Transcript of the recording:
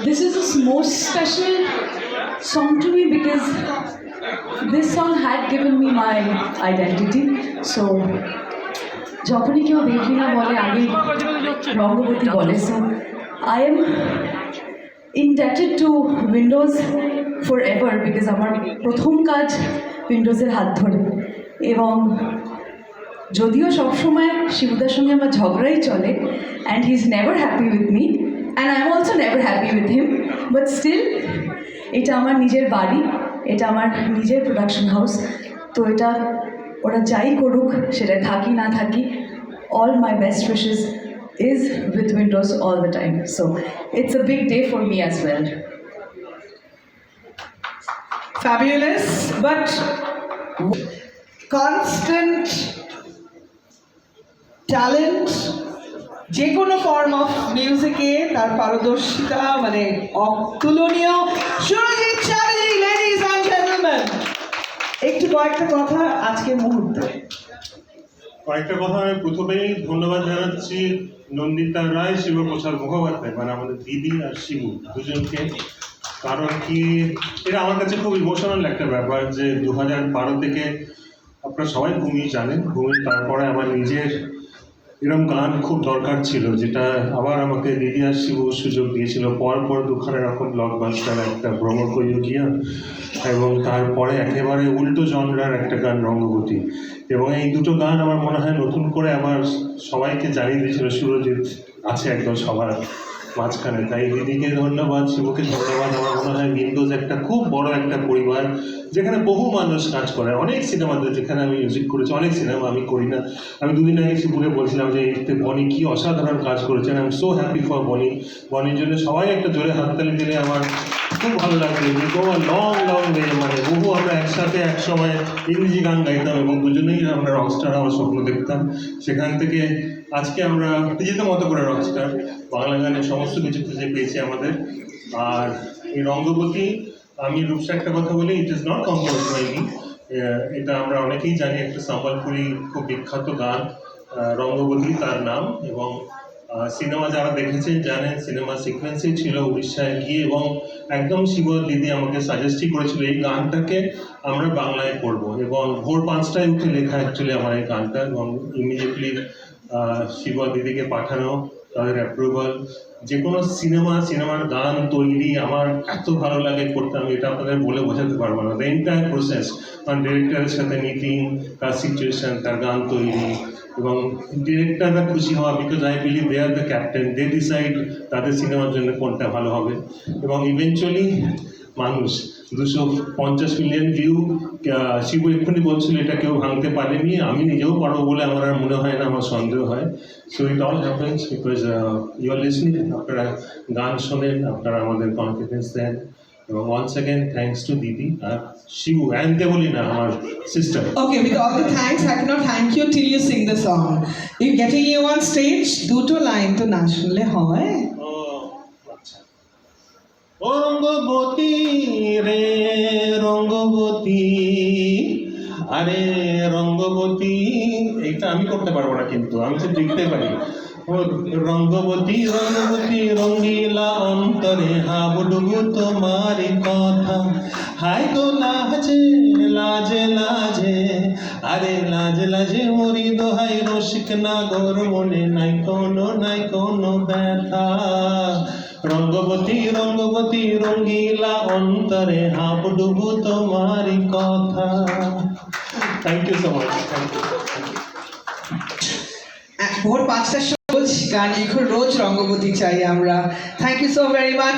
this is the most special song to me because this song had given me my identity. So, যখনই কেউ দেখি না বলে আগে রঙ্গবতী বলে so I am indebted to Windows for ever because আমার প্রথম কাজ উইন্ডোজের হাত ধরে এবং যদিও সবসময় শিবুদার সঙ্গে আমার ঝগড়াই চলে and he is never happy with me and I am also never happy with him but still এটা আমার নিজের বাড়ি এটা আমার নিজের প্রোডাকশন হাউস তো এটা ওরা যাই করুক সেটা থাকি না থাকি all my best wishes is with Windows all the time so it's a big day for me as well fabulous, but constant talent যে কোনো ফর্ম অফ মিউজিকে তার পারদর্শিতা মানে অতুলনীয়। Surajit Chatterjee ladies and gentleman একটু কয়েকটা কথা আজকের মুহূর্তে। কয়েকটা কথা আমি প্রথমেই ধন্যবাদ জানাচ্ছি নন্দিতা রায়, শিবপ্রসাদ মুখোপাধ্যায় মানে আমাদের দিদি আর শিবু দুজনকে। কারণ কি, এটা আমার কাছে খুব ইমোশনাল একটা ব্যাপার যে দু হাজার বারো থেকে আপনারা সবাই ভূমি জানেন ভূমি তারপরে আমার নিজের এরকম গান খুব দরকার ছিল, যেটা আবার আমাকে দিদিয়া শিবু সুযোগ দিয়েছিল। পর পর দুখানে রকম ব্লকবাস্টার একটা ভ্রমণ গিয়া, এবং তারপরে একেবারে উল্টো জনরার একটা গান রঙ্গবতী। এবং এই দুটো গান আমার মনে হয় নতুন করে আমার সবাইকে জানিয়ে দিয়েছিল, সুরজিৎ আছে একদম সবার। মাঝখানে। তাই দিদিকে ধন্যবাদ, শিবকে ধন্যবাদ। আমার মনে হয় উইন্ডোজ একটা খুব বড় একটা পরিবার, যেখানে বহু মানুষ কাজ করে। অনেক সিনেমাতে যেখানে আমি মিউজিক করেছি, অনেক সিনেমা আমি করি না। আমি দুদিন আগে শিবুকে বলছিলাম যে, এতে বনি কি অসাধারণ কাজ করেছেন। I am so happy for Bonny. বনির জন্য সবাই একটা জোরে হাততালি দিলে আমার খুব ভালো লাগবে। যে লং লং ওয়ে মানে বহু আমরা একসাথে এক সময় ইংরেজি গান গাইতাম এবং দুজনেই আমরা রকস্টার হওয়ার স্বপ্ন দেখতাম। সেখান থেকে আজকে আমরা নিজেদের মতো করে রকস্টার বাংলা গানের সমস্ত কিছু খুঁজে পেয়েছি আমাদের। আর এই রঙ্গবতী আমি রূপসা একটা কথা বলি it is not compose by me এটা আমরা অনেকেই জানি, একটা সম্বলপুরি খুব বিখ্যাত গান রঙ্গবতী তার নাম। এবং সিনেমা যারা দেখেছেন জানেন, সিনেমা সিকোয়েন্সেই ছিল উড়িষ্যায় গিয়ে এবং একদম শিব দিদি আমাকে সাজেস্টই করেছিল, এই গানটাকে আমরা বাংলায় করব। এবং ভোর পাঁচটায় উঠে লেখা অ্যাকচুয়ালি আমার এই গানটা, এবং ইমিডিয়েটলি শিব দিদিকে পাঠানো, তাদের অ্যাপ্রুভাল যে কোনো সিনেমা, সিনেমার গান তৈরি আমার এত ভালো লাগে করতে, আমি এটা আপনাদের বলে বোঝাতে পারব না। দ্য এন্টায়ার প্রসেস কারণ ডিরেক্টরের সাথে মিটিং তার সিচুয়েশন তার গান তৈরি এবং ডিরেক্টররা খুশি হওয়া because I believe they are the captain they decide তাদের সিনেমার জন্য কোনটা ভালো হবে। এবং ইভেনচুয়ালি মানুষ। দুশো পঞ্চাশ মিলিয়ন ভিউ শিবু এক্ষুনি বলছিল এটা কেউ ভাঙতে পারেনি আমি নিজেও পারব বলে আমার আর মনে হয় না আমার সন্দেহ হয়। So it all happens because you are listening আপনারা গান শোনেন আপনারা আমাদের কনফিডেন্স দেন। এবং সেকেন্ড থ্যাঙ্কস টু দিদি আর শিবু অ্যান্ডে বলি না আমার sister Okay, with all the thanks, I cannot thank you till you sing the song. You getting you on stage, দুটো লাইন তো না শুনলে হয় রঙ্গবতী রে, রঙ্গবতী। আরে রঙ্গবতী, এইটা আমি করতে পারব না কিন্তু, আমি তো লিখতে পারি। রঙ্গবতী রঙ্গবতী রঙ্গবতী রঙ্গিলা অন্তরে হাবুডুবু তোমার কথা। হাই গো লাজে লাজে লাজে, আরে লাজ, লাজে মরি দোহাই রসিক নাগর, মনে নাই কোনো নাই কোনো ব্যথা। রঙ্গবতী রঙ্গবতী, রঙ্গিলা অন্তরে হাবুডুবু তোমারই কথা। Thank you so much thank you ভোর পাঁচটার রোজ গান এখন রোজ রঙ্গবতী চাই আমরা। Thank you so very much